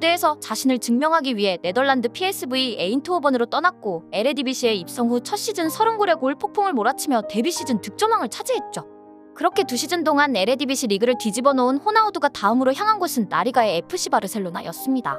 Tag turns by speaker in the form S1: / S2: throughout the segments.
S1: 무대에서 자신을 증명하기 위해 네덜란드 PSV 에인트호번으로 떠났고 에레디비시에 입성 후 첫 시즌 30골의 골 폭풍을 몰아치며 데뷔 시즌 득점왕을 차지했죠. 그렇게 두 시즌 동안 에레디비시 리그를 뒤집어 놓은 호나우두가 다음으로 향한 곳은 나리가의 FC 바르셀로나였습니다.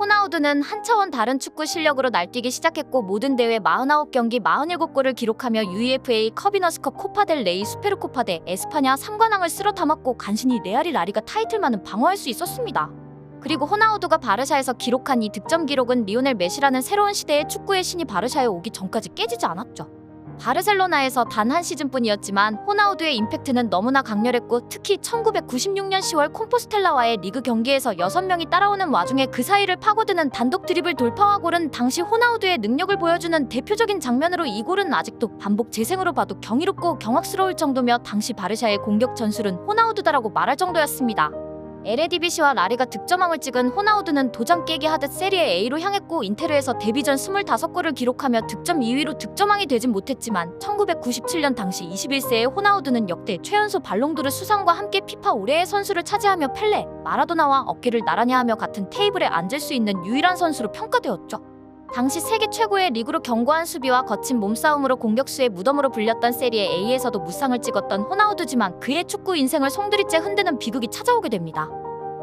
S1: 호나우두는 한 차원 다른 축구 실력으로 날뛰기 시작했고 모든 대회 49경기 47골을 기록하며 UEFA 커비너스컵 코파델 레이 수페르코파 대 에스파냐 3관왕을 쓸어 담았고 간신히 레알이 라리가 타이틀만은 방어할 수 있었습니다. 그리고 호나우두가 바르샤에서 기록한 이 득점 기록은 리오넬 메시라는 새로운 시대의 축구의 신이 바르샤에 오기 전까지 깨지지 않았죠. 바르셀로나에서 단 한 시즌뿐이었지만 호나우두의 임팩트는 너무나 강렬했고 특히 1996년 10월 콤포스텔라와의 리그 경기에서 6명이 따라오는 와중에 그 사이를 파고드는 단독 드리블 돌파와 골은 당시 호나우두의 능력을 보여주는 대표적인 장면으로 이 골은 아직도 반복 재생으로 봐도 경이롭고 경악스러울 정도며 당시 바르샤의 공격 전술은 호나우두다라고 말할 정도였습니다. 에레디비시와 라리가 득점왕을 찍은 호나우두는 도장 깨기 하듯 세리에 A로 향했고 인테르에서 데뷔전 25골을 기록하며 득점 2위로 득점왕이 되진 못했지만 1997년 당시 21세의 호나우두는 역대 최연소 발롱도르 수상과 함께 피파 올해의 선수를 차지하며 펠레, 마라도나와 어깨를 나란히 하며 같은 테이블에 앉을 수 있는 유일한 선수로 평가되었죠. 당시 세계 최고의 리그로 견고한 수비와 거친 몸싸움으로 공격수의 무덤으로 불렸던 세리에 A에서도 무쌍을 찍었던 호나우두지만 그의 축구 인생을 송두리째 흔드는 비극이 찾아오게 됩니다.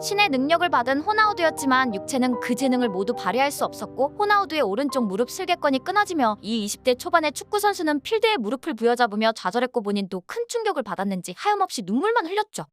S1: 신의 능력을 받은 호나우두였지만 육체는 그 재능을 모두 발휘할 수 없었고 호나우두의 오른쪽 무릎 슬개건이 끊어지며 이 20대 초반의 축구 선수는 필드에 무릎을 부여잡으며 좌절했고 본인도 큰 충격을 받았는지 하염없이 눈물만 흘렸죠.